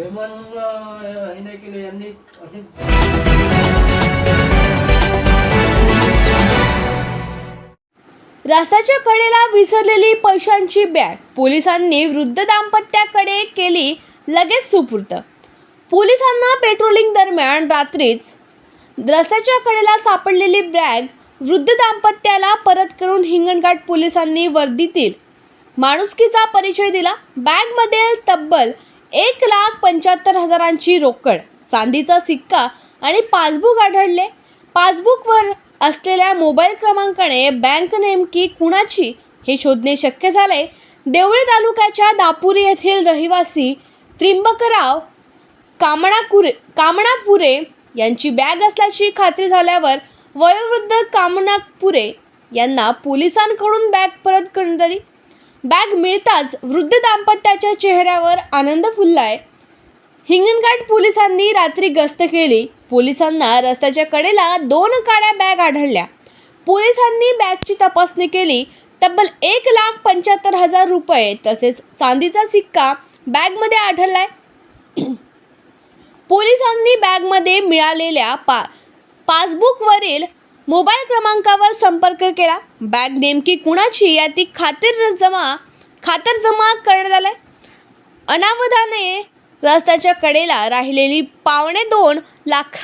प्रेमान हे नाही केले यांनी असे रस्त्याच्या कडेला विसरलेली पैशांची बॅग. पोलिसांनी वृद्ध दाम्पत्याकडे केली लगेच सुपूर्त पोलिसांना पेट्रोलिंग दरम्यान रात्रीच रस्त्याच्या कडेला सापडलेली बॅग वृद्ध दाम्पत्याला परत करून हिंगणघाट पोलिसांनी वर्दीतील माणुसकीचा परिचय दिला. बॅगमध्ये तब्बल एक लाख पंच्याहत्तर हजारांची रोकड चांदीचा सिक्का आणि पासबुक आढळले. पासबुकवर असलेल्या मोबाईल क्रमांकाने बँक नेमकी कुणाची हे शोधणे शक्य झाले. देवळी तालुक्याच्या दापुरी येथील रहिवासी त्रिंबकराव कामणाकुरे कामणापुरे यांची बॅग असल्याची खात्री झाल्यावर वयोवृद्ध कामनापुरे यांना पोलिसांकडून बॅग परत करण्यात आली बॅग मिळताच वृद्ध दाम्पत्याच्या चेहऱ्यावर आनंद फुललाय. हिंगणघाट पोलिसांनी रात्री गस्त केली. पोलिसांना रस्त्याच्या कडेला दोन काळ्या बॅग आढळल्या. पोलिसांनी बॅगची तपासणी केली. तब्बल एक लाख पंच्याहत्तर हजार रुपये तसेच चांदीचा सिक्का बॅगमध्ये आढळलाय. पोलिसांनी बॅगमध्ये मिळालेल्या पा पासबुकवरील मोबाईल क्रमांकावर संपर्क केला. बॅग नेमकी कुणाची याची खातिर जमा खातर जमा करण्यात आलाय? अनावधाने रस्त्याच्या कडेला राहिलेली पावणे दोन लाख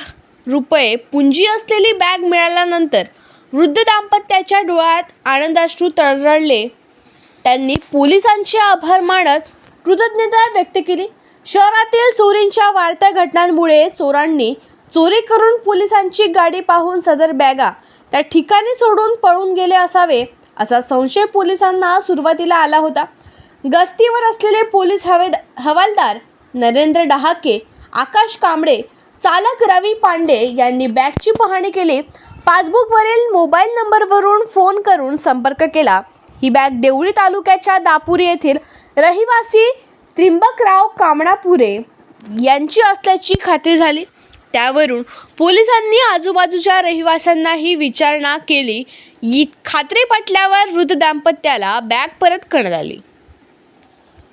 रुपये पुंजी असलेली बॅग मिळाल्यानंतर वृद्ध दाम्पत्याच्या डोळ्यात आनंदाश्रू तरळले त्यांनी पोलिसांचे आभार मानत कृतज्ञता व्यक्त केली. शहरातील चोरींच्या वाढत्या घटनांमुळे चोरांनी चोरी करून पोलिसांची गाडी पाहून सदर बॅगा त्या ठिकाणी सोडून पळून गेले असावे असा संशय पोलिसांना सुरुवातीला आला होता. गस्तीवर असलेले पोलीस हवेद हवालदार नरेंद्र डहाके आकाश कांबळे चालक रवी पांडे यांनी बॅगची पाहणी केली. पासबुकवरील मोबाईल नंबरवरून फोन करून संपर्क केला. ही बॅग देवळी तालुक्याच्या दापुरी येथील रहिवासी त्रिंबकराव कामणापुरे यांची असल्याची खात्री झाली. त्यावरून पोलिसांनी आजूबाजूच्या रहिवाशांनाही विचारणा केली. खात्री पटल्यावर वृद्ध दाम्पत्याला बॅग परत करण्यात आली.